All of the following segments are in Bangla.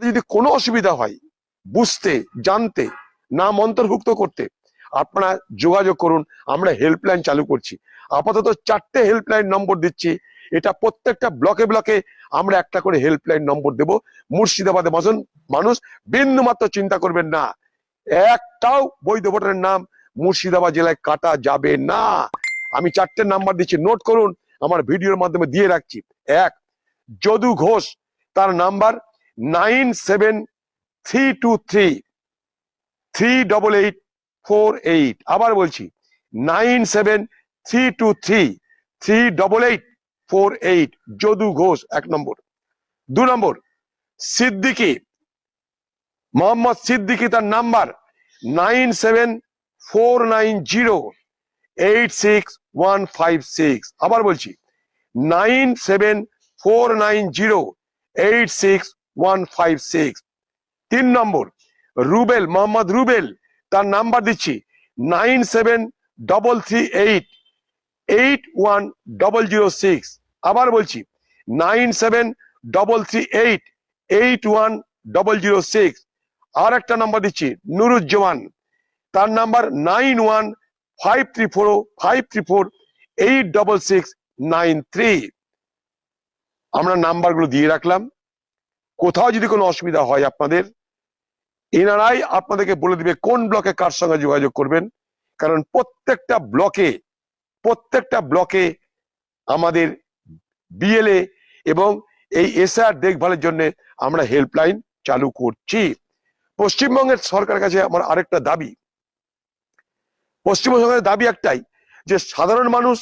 যদি কোনো অসুবিধা হয়, বুঝতে, জানতে, নাম অন্তর্ভুক্ত করতে, আপনারা যোগাযোগ করুন, আমরা হেল্পলাইন চালু করছি। আপাতত চারটে হেল্পলাইন নম্বর দিচ্ছি। এটা প্রত্যেকটা ব্লকে ব্লকে আমরা একটা করে হেল্পলাইন নম্বর দেব। মুর্শিদাবাদে মতন মানুষ বিন্দু মাত্র চিন্তা করবেন না। একটাও বৈধ ভোটারের নাম মুর্শিদাবাদ জেলায় কাটা যাবে না। আমি চারটে নাম্বার দিচ্ছি নোট করুন, আমার ভিডিওর মাধ্যমে দিয়ে রাখছি। এক, যদু ঘোষ, তার number nine seven three two three three double eight four eight. আবার বলছি, nine seven three two three three double eight four eight, Jadu Ghosh এক নম্বর। দু নম্বর, সিদ্দিকি, মোহাম্মদ সিদ্দিকি তার number, nine seven four nine zero, eight six one five six. আবার বলছি, nine seven four nine zero, eight six one five six তিন নম্বর, রুবেল, মোহাম্মদ রুবেল, তার নাম্বার দিচ্ছি nine seven double three eight eight one double zero six আবার বলছি nine seven double three eight eight one double zero six আর একটা নাম্বার দিচ্ছি নুরুজ্জামান তার number nine one five three four five three four eight double six nine three আমরা নাম্বারগুলো দিয়ে রাখলাম। কোথাও যদি কোনো অসুবিধা হয় আপনাদের এনারাই আপনাদেরকে বলে দিবে কোন ব্লকে কার সঙ্গে যোগাযোগ করবেন। কারণ প্রত্যেকটা ব্লকে প্রত্যেকটা ব্লকে আমাদের বিএলএ এবং এই এসআর দেখভালের জন্য আমরা হেল্পলাইন চালু করছি। পশ্চিমবঙ্গের সরকারের কাছে আমার আরেকটা দাবি। পশ্চিমবঙ্গ সরকারের দাবি একটাই যে সাধারণ মানুষ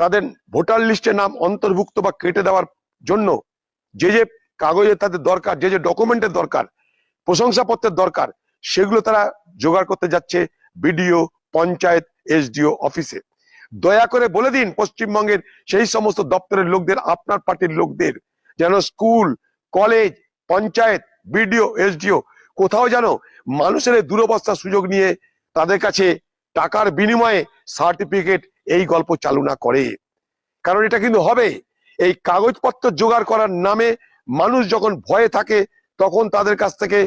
তাদের ভোটার লিস্টে নাম অন্তর্ভুক্ত বা কেটে দেওয়ার জন্য যে যে কাগজে তাদের দরকার, যে যে ডকুমেন্টের দরকার, প্রশংসাপত্রের দরকার, সেগুলো তারা জোগাড় করতে যাচ্ছে বিডিও, পঞ্চায়েত, এসডিও অফিসে। দয়া করে বলে দিন পশ্চিমবঙ্গের সেই সমস্ত দপ্তরের লোকদের, আপনার পার্টির লোকদের, যেন school, college, panchayat, BDO, SDO কোথাও যেন মানুষের দুরবস্থার সুযোগ নিয়ে তাদের কাছে টাকার বিনিময়ে সার্টিফিকেট এই গল্প চালু না করে। কারণ এটা কিন্তু হবে। এই কাগজপত্র জোগাড় করার নামে মানুষ যখন ভয়ে থাকে, তখন তাদের কাছ থেকে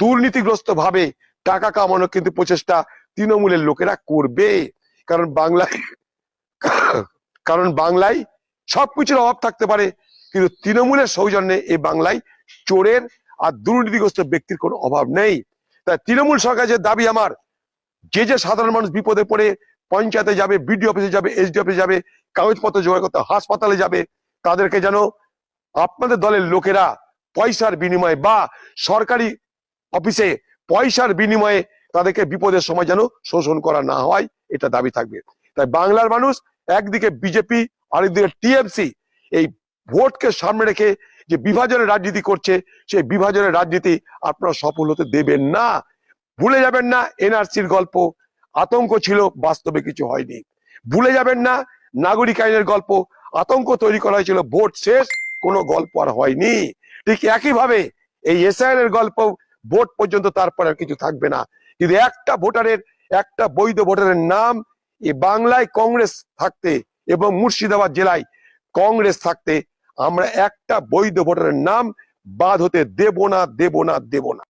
দুর্নীতিগ্রস্ত ভাবে টাকা কামানোর কিন্তু প্রচেষ্টা তৃণমূলের লোকেরা করবে। কারণ বাংলায় কারণ বাংলায় সবকিছুর অভাব থাকতে পারে, কিন্তু তৃণমূলের সৌজন্যে এই বাংলায় চোরের আর দুর্নীতিগ্রস্ত ব্যক্তির কোনো অভাব নেই। তাই তৃণমূল সরকার যে দাবি আমার, যে যে সাধারণ মানুষ বিপদে পড়ে, পঞ্চায়েতে যাবে, বিডিও অফিসে যাবে এসডি অফিসে যাবে, কাগজপত্র জোগাড় করতে, হাসপাতালে যাবে, তাদেরকে যেন আপনাদের দলের লোকেরা পয়সার বিনিময়ে বা সরকারি অফিসে পয়সার বিনিময়ে তাদেরকে বিপদের সময় যেন শোষণ করা না হয়, এটা দাবি থাকবে। তাই বাংলার মানুষ একদিকে বিজেপি, আরেকদিকে টিএমসি এই ভোটকে সামনে রেখে যে বিভাজনের রাজনীতি করছে, সেই বিভাজনের রাজনীতি আপনারা সফল হতে দেবেন না। ভুলে যাবেন না এনআরসির গল্প। আতঙ্ক ছিল, বাস্তবে কিছু হয়নি। ভুলে যাবেন না নাগরিক আইনের গল্প। আতঙ্ক তৈরি করা হয়েছিল, ভোট শেষ। কোনো গল্প আর হয়নি। ঠিক একইভাবে এই এসআইএন এর গল্প ভোট পর্যন্ত তারপর আর কিছু থাকবে না। কিন্তু একটা ভোটারের, একটা বৈধ ভোটারের নাম এই বাংলায় কংগ্রেস থাকতে এবং মুর্শিদাবাদ জেলায় কংগ্রেস থাকতে আমরা একটা বৈধ ভোটারের নাম বাদ হতে দেব না দেব না দেব না।